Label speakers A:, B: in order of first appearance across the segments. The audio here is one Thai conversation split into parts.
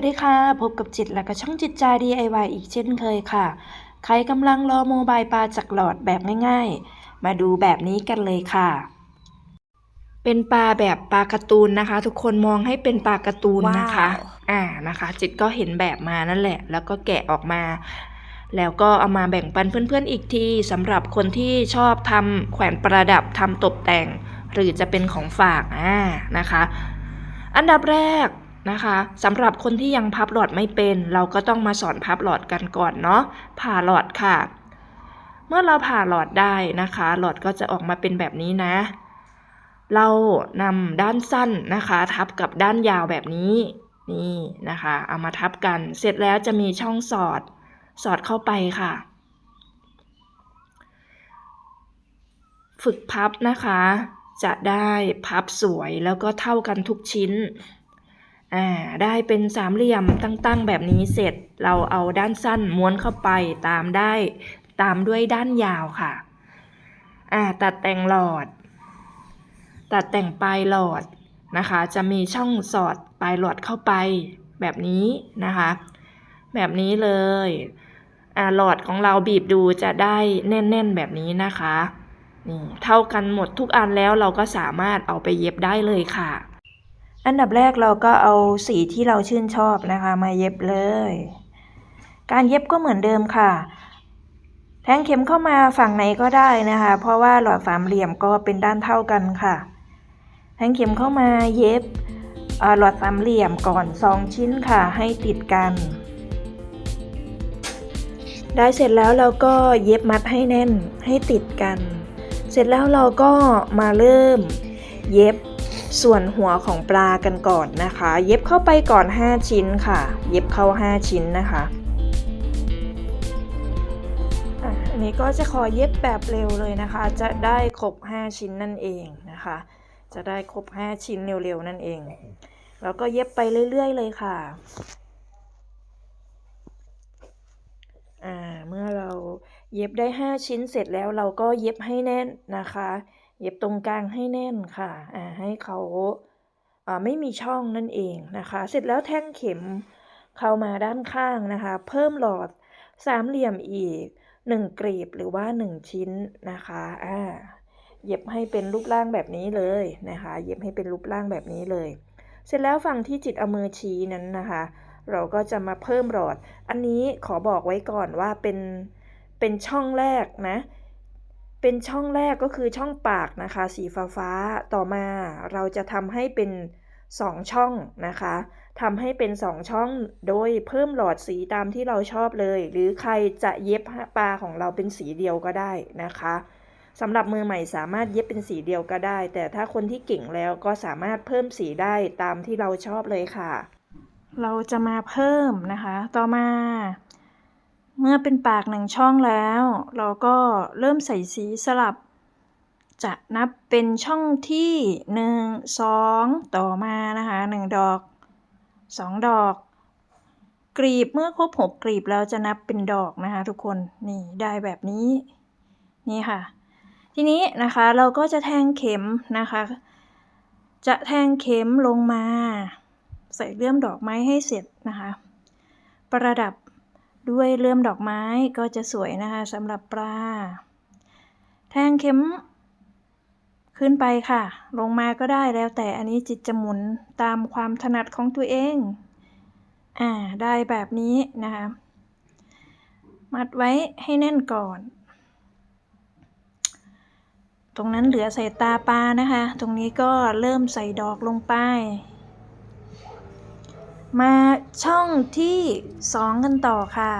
A: สวัสดีค่ะ พบกับจิตและก็ช่องจิตใจ DIY อีกเช่นเคยค่ะ ใครกำลังรอโมบายปลาจากหลอดแบบง่ายๆ มาดูแบบนี้กันเลยค่ะ เป็นปลาแบบปลาการ์ตูนนะคะ ทุกคนมองให้เป็นปลาการ์ตูนนะคะ
B: ว้าว
A: อ่านะคะ จิตก็เห็นแบบมานั่นแหละ แล้วก็แกะออกมา แล้วก็เอามาแบ่งปันเพื่อนๆอีกทีสำหรับคนที่ชอบทำแขวนประดับทำตกแต่ง หรือจะเป็นของฝากอ่านะคะ อันดับแรก นะคะสำหรับคนที่ยังพับหลอดไม่เป็น เราก็ต้องมาสอนพับหลอดกันก่อนเนาะผ่าหลอดค่ะ เมื่อเราผ่าหลอดได้นะคะ หลอดก็จะออกมาเป็นแบบนี้นะ เรานำด้านสั้นนะคะ ทับกับด้านยาวแบบนี้นี่นะคะ เอามาทับกัน เสร็จแล้วจะมีช่องสอดสอดเข้าไปค่ะ ฝึกพับนะคะ จะได้พับสวยแล้วก็เท่ากันทุกชิ้น อ่าได้เป็นสามเหลี่ยมตั้งๆแบบนี้เสร็จ เราเอาด้านสั้นม้วนเข้าไปตามได้ ตามด้วยด้านยาวค่ะอ่าตัดแต่งหลอด ตัดแต่งปลายหลอดนะคะ จะมีช่องสอดปลายหลอดเข้าไปแบบนี้นะคะ แบบนี้เลยอ่าหลอดของเราบีบดูจะได้แน่นๆแบบนี้นะคะนี่เท่ากันหมดทุกอันแล้วเราก็สามารถเอาไปเย็บได้เลยค่ะ อันดับแรกเราก็เอาสีที่เราชื่นชอบนะคะ มาเย็บเลย การเย็บก็เหมือนเดิมค่ะ แทงเข็มเข้ามาฝั่งไหนก็ได้นะคะ เพราะว่าหลอดสามเหลี่ยมก็เป็นด้านเท่ากันค่ะ แทงเข็มเข้ามาเย็บหลอดสามเหลี่ยมก่อนสองชิ้นค่ะ ให้ติดกัน ได้เสร็จแล้วเราก็เย็บมัดให้แน่นให้ติดกัน เสร็จแล้วเราก็มาเริ่ม เย็บ ส่วนหัวของปลากันก่อนนะคะ เย็บเข้าไปก่อน 5 ชิ้นค่ะ เย็บเข้า 5 ชิ้นนะคะอันนี้ก็จะขอเย็บแบบเร็วเลยนะคะ จะได้ครบ 5 ชิ้นนั่นเองนะคะ จะได้ครบ 5 ชิ้นเร็วๆนั่นเอง แล้วก็เย็บไปเรื่อยๆเลยค่ะอ่าเมื่อเราเย็บได้ 5 ชิ้นเสร็จแล้วเราก็เย็บให้แน่นนะคะ เย็บตรงกลางให้แน่นค่ะอ่าให้เขาอ่าไม่มีช่องนั่นเองนะคะ เสร็จแล้วแท่งเข็มเข้ามาด้านข้างนะคะ เพิ่มหลอดสามเหลี่ยมอีก1กรีบหรือว่า1ชิ้นนะคะอ่าเย็บให้เป็นรูปร่างแบบนี้เลยนะคะ เย็บให้เป็นรูปร่างแบบนี้เลย เสร็จแล้วฝั่งที่จิตเอามือชี้นั้นนะคะ เราก็จะมาเพิ่มหลอด อันนี้ขอบอกไว้ก่อนว่าเป็นเป็นช่องแรกนะ เป็นช่องแรกก็คือช่องปากนะคะ สีฟ้าฟ้าๆต่อมาเราจะทำให้เป็น2ช่องนะคะทำให้เป็น2ช่องโดยเพิ่มหลอดสีตามที่เราชอบเลย หรือใครจะเย็บปลาของเราเป็นสีเดียวก็ได้นะคะสำหรับมือใหม่สามารถเย็บเป็นสีเดียวก็ได้ แต่ถ้าคนที่เก่งแล้วก็สามารถเพิ่มสีได้ตามที่เราชอบเลยค่ะ เราจะมาเพิ่มนะคะ ต่อมา เมื่อเป็นปากหนึ่งช่องแล้ว เราก็เริ่มใส่สีสลับ จะนับเป็นช่องที่หนึ่งสองต่อมานะคะหนึ่งดอกสองดอกกรีบเมื่อครบหกกรีบแล้วจะนับเป็นดอกนะคะทุกคนนี่ได้แบบนี้นี่ค่ะ ทีนี้นะคะเราก็จะแทงเข็มนะคะ จะแทงเข็มลงมา ใส่เลื่อมดอกไม้ให้เสร็จนะคะ ประดับ ด้วยเลื่อมดอกไม้ก็จะสวยนะคะสำหรับปลา แทงเข็ม ขึ้นไปค่ะ ลงมาก็ได้แล้วแต่อันนี้จิตจะหมุนตามความถนัดของตัวเอง อ่า ได้แบบนี้นะคะ มัดไว้ให้แน่นก่อน ตรงนั้นเหลือใส่ตาปลานะคะ ตรงนี้ก็เริ่มใส่ดอกลงไป มาช่องที่สองกันต่อค่ะ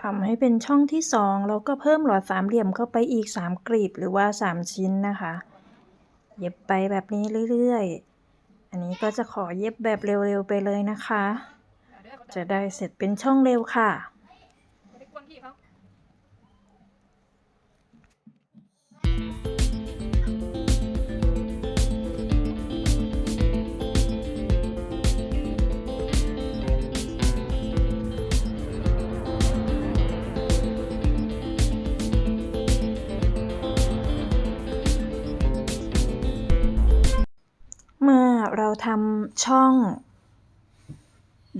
A: ทำให้เป็นช่องที่สองแล้วก็เพิ่มหลอดสามเหลี่ยมเข้าไปอีกสามกรีบหรือว่าสามชิ้นนะคะ เย็บไปแบบนี้เรื่อยๆ อันนี้ก็จะขอเย็บแบบเร็วๆไปเลยนะคะ จะได้เสร็จเป็นช่องเร็วค่ะ เราทำช่อง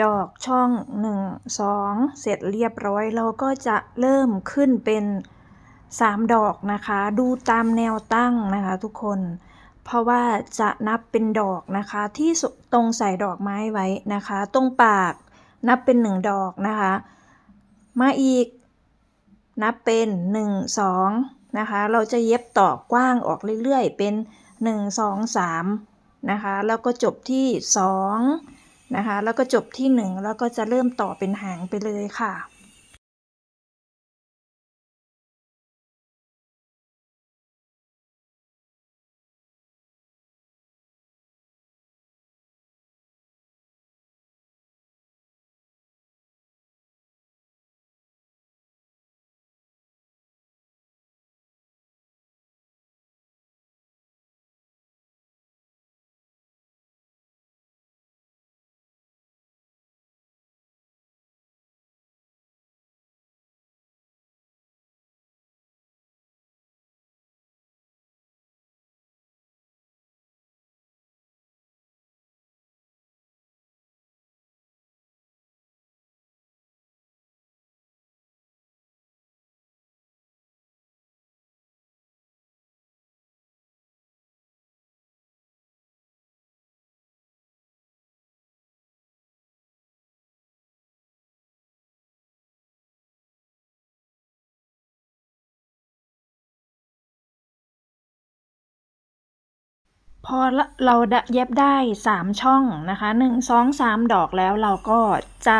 A: ดอกช่อง 1 2 เสร็จเรียบร้อย เราก็จะเริ่มขึ้นเป็น 3 ดอกนะคะ ดูตามแนวตั้งนะคะทุกคน เพราะว่าจะนับเป็นดอกนะคะที่ตรงใส่ดอกไม้ไว้นะคะ ตรงปากนับเป็น 1 ดอกนะคะ มาอีกนับเป็น 1 2นะคะ เราจะเย็บต่อกว้างออกเรื่อยๆ เป็น 1 2 3 นะคะ แล้วก็จบที่ 2 นะคะ แล้วก็จบที่ 1 แล้วก็จะเริ่มต่อเป็นหางไปเลยค่ะ พอเราเย็บได้ 3 ช่องนะคะ 1 2 3 ดอกแล้วเราก็จะ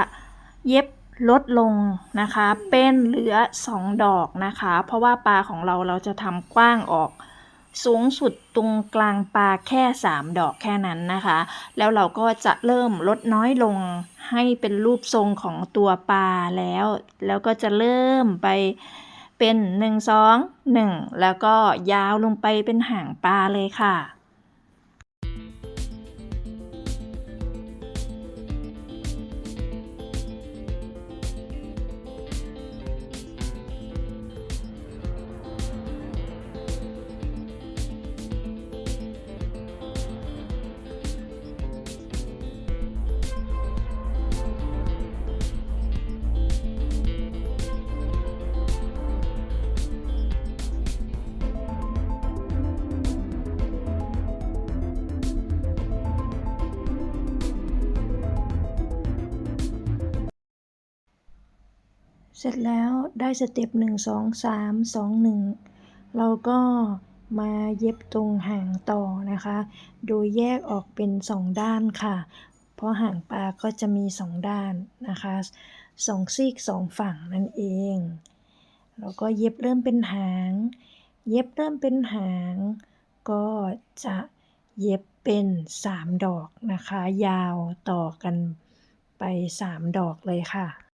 A: เย็บลดลงนะคะ เป็นเหลือ 2 ดอกนะคะ เพราะว่าปลาของเราเราจะทำกว้างออกสูงสุดตรงกลางปลาแค่ 3 ดอกแค่นั้นนะคะ แล้วเราก็จะเริ่มลดน้อยลงให้เป็นรูปทรงของตัวปลาแล้ว แล้วก็จะเริ่มไปเป็น 1 2 1 แล้วก็ยาวลงไปเป็นหางปลาเลยค่ะ เสร็จแล้วได้สเต็ปหนึ่งสองสามสองหนึ่งเราก็มาเย็บตรงหางต่อนะคะ โดยแยกออกเป็นสองด้านค่ะ เพราะหางปลาก็จะมีสองด้านนะคะสองซีกสองฝั่งนั่นเอง แล้วก็เย็บเริ่มเป็นหาง เย็บเริ่มเป็นหาง ก็จะเย็บเป็นสามดอกนะคะ ยาวต่อกันไปสามดอกเลยค่ะ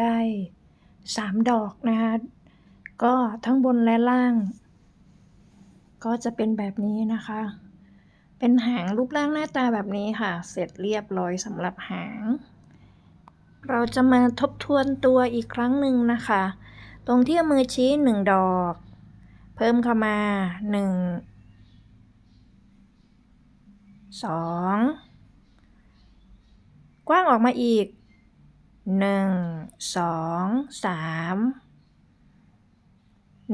A: ได้ 3 ดอกนะคะก็ทั้งบนและล่าง ก็จะเป็นแบบนี้นะคะ เป็นหางรูปร่างหน้าตาแบบนี้ค่ะ เสร็จเรียบร้อยสำหรับหาง เราจะมาทบทวนตัวอีกครั้งหนึ่งนะคะ ตรงที่มือชี้ 1 ดอก เพิ่มเข้ามา 1 2 กว้างออกมาอีก หนึ่งสองสาม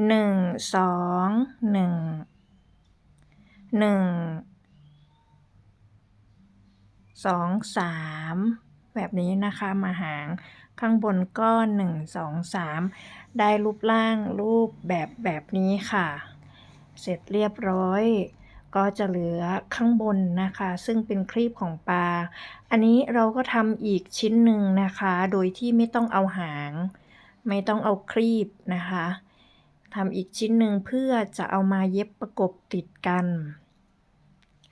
A: หนึ่งสองหนึ่งหนึ่งสองสามแบบนี้นะคะมาหางข้างบนก็หนึ่งสองสามได้รูปร่างรูปแบบแบบนี้ค่ะ เสร็จเรียบร้อย ก็จะเหลือข้างบนนะคะ ซึ่งเป็นครีบของปลา อันนี้เราก็ทำอีกชิ้นหนึ่งนะคะ โดยที่ไม่ต้องเอาหาง ไม่ต้องเอาครีบนะคะทำอีกชิ้นหนึ่งเพื่อจะเอามาเย็บประกบติดกัน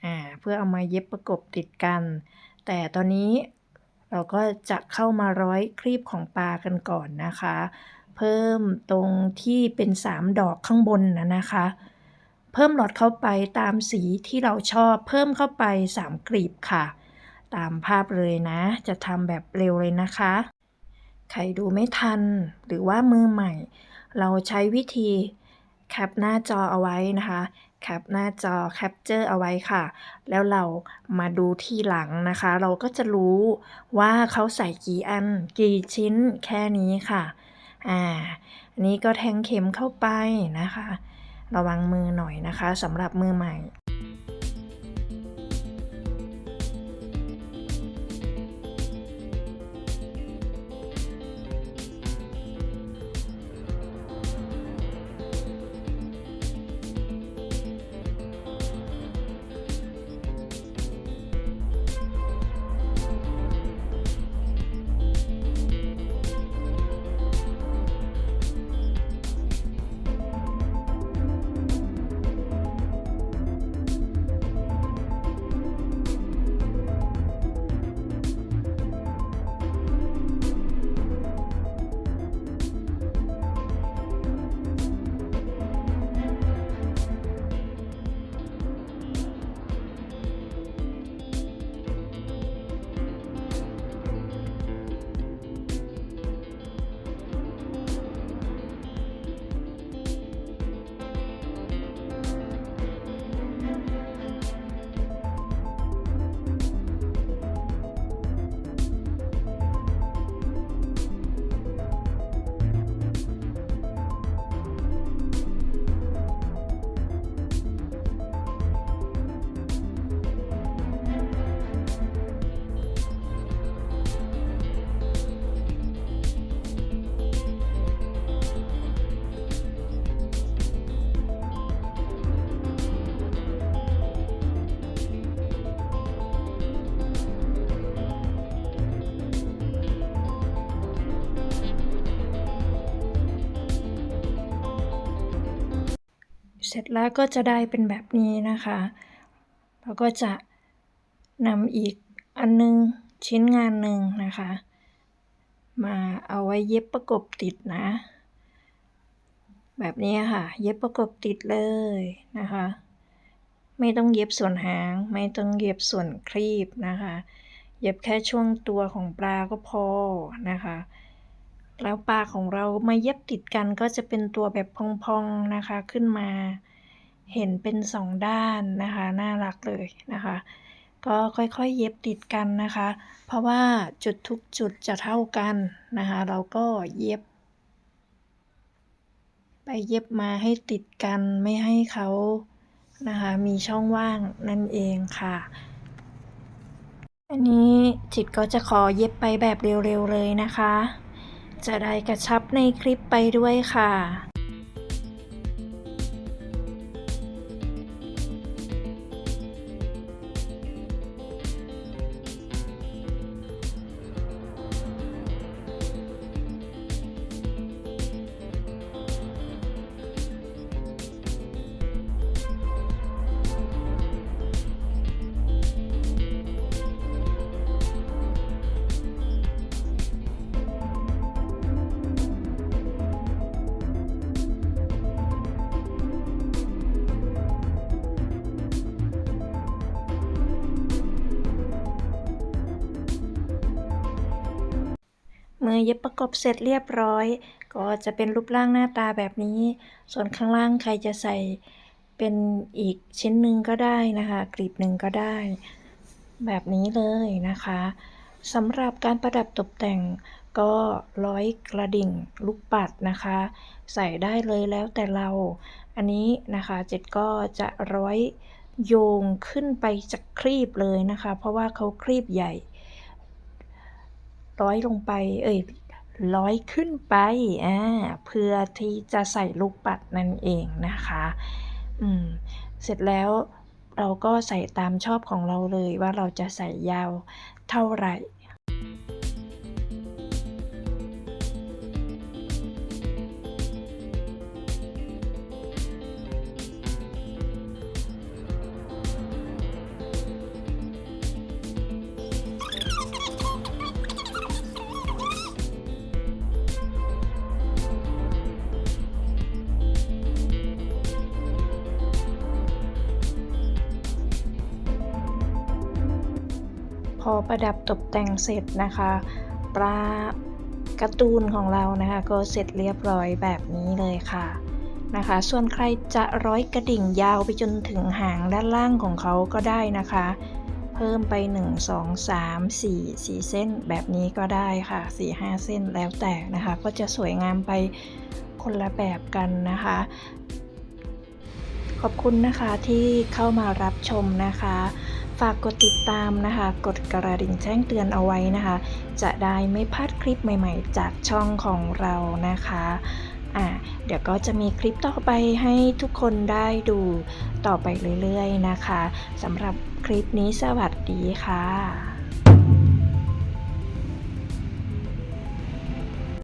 A: อ่า เพื่อเอามาเย็บประกบติดกัน แต่ตอนนี้เราก็จะเข้ามาร้อยครีบของปลากันก่อนนะคะ เพิ่มตรงที่เป็น 3 ดอกข้างบนนะนะคะ เพิ่มหลอดเข้าไปตามสีที่เราชอบ เพิ่มเข้าไป 3กลีบค่ะ ตามภาพเลยนะ จะทำแบบเร็วเลยนะคะ ใครดูไม่ทัน หรือว่ามือใหม่ เราใช้วิธีแคปหน้าจอเอาไว้นะคะแคปหน้าจอแคปเจอร์เอาไว้ค่ะ แล้วเรามาดูที่หลังนะคะ เราก็จะรู้ว่าเขาใส่กี่อัน กี่ชิ้นแค่นี้ค่ะ อ่านนี้ก็แทงเข็มเข้าไปนะคะ ระวังมือหน่อยนะคะสำหรับมือใหม่ สร็จแล้วก็จะได้เป็นแบบนี้นะคะแล้วก็จะนำอีกอันนึงชิ้นงานหนึ่งนะคะ มาเอาไว้เย็บประกบติดนะ แบบนี้ค่ะ เย็บประกบติดเลยนะคะ ไม่ต้องเย็บส่วนหาง ไม่ต้องเย็บส่วนครีบนะคะ เย็บแค่ช่วงตัวของปลาก็พอนะคะ แล้วปลาของเรามาเย็บติดกันก็จะเป็นตัวแบบพองๆนะคะขึ้นมา เห็นเป็นสองด้านนะคะ น่ารักเลยนะคะ ก็ค่อยๆเย็บติดกันนะคะ เพราะว่าจุดทุกจุดจะเท่ากันนะคะ เราก็เย็บ ไปเย็บมาให้ติดกันไม่ให้เขานะคะมีช่องว่างนั่นเองค่ะ อันนี้จิตก็จะขอเย็บไปแบบเร็วๆเลยนะคะ จะได้กระชับในคลิปไปด้วยค่ะ มื่อเย็บประกบเสร็จเรียบร้อย ก็จะเป็นรูปร่างหน้าตาแบบนี้ ส่วนข้างล่างใครจะใส่เป็นอีกชิ้นหนึ่งก็ได้นะคะกลีบหนึ่งก็ได้ แบบนี้เลยนะคะสำหรับการประดับตกแต่งก็ร้อยกระดิ่งลูกปัดนะคะ ใส่ได้เลยแล้วแต่เรา อันนี้นะคะเจ็ดก็จะร้อยโยงขึ้นไปจากครีบเลยนะคะ เพราะว่าเขาครีบใหญ่ ร้อยลงไป เอ่ยร้อยขึ้นไปอ่าเพื่อที่จะใส่ลูกปัดนั่นเองนะคะอืมเสร็จแล้วเราก็ใส่ตามชอบของเราเลยว่าเราจะใส่ยาวเท่าไหร่ พอประดับตกแต่งเสร็จนะคะ ปลาการ์ตูนของเรานะคะก็เสร็จเรียบร้อยแบบนี้เลยค่ะนะคะ ส่วนใครจะร้อยกระดิ่งยาวไปจนถึงหางด้านล่างของเขาก็ได้นะคะ เพิ่มไป 1 2 3 4 4 เส้นแบบนี้ก็ได้ค่ะ 4 5 เส้นแล้วแต่นะคะ ก็จะสวยงามไปคนละแบบกันนะคะ ขอบคุณนะคะที่เข้ามารับชมนะคะ ฝากกดติดตามนะคะ กดกระดิ่งแจ้งเตือนเอาไว้นะคะ จะได้ไม่พลาดคลิปใหม่ ๆ จากช่องของเรานะคะอะเดี๋ยวก็จะมีคลิปต่อไปให้ทุกคนได้ดูต่อไปเรื่อยๆนะคะสำหรับคลิปนี้สวัสดีค่ะ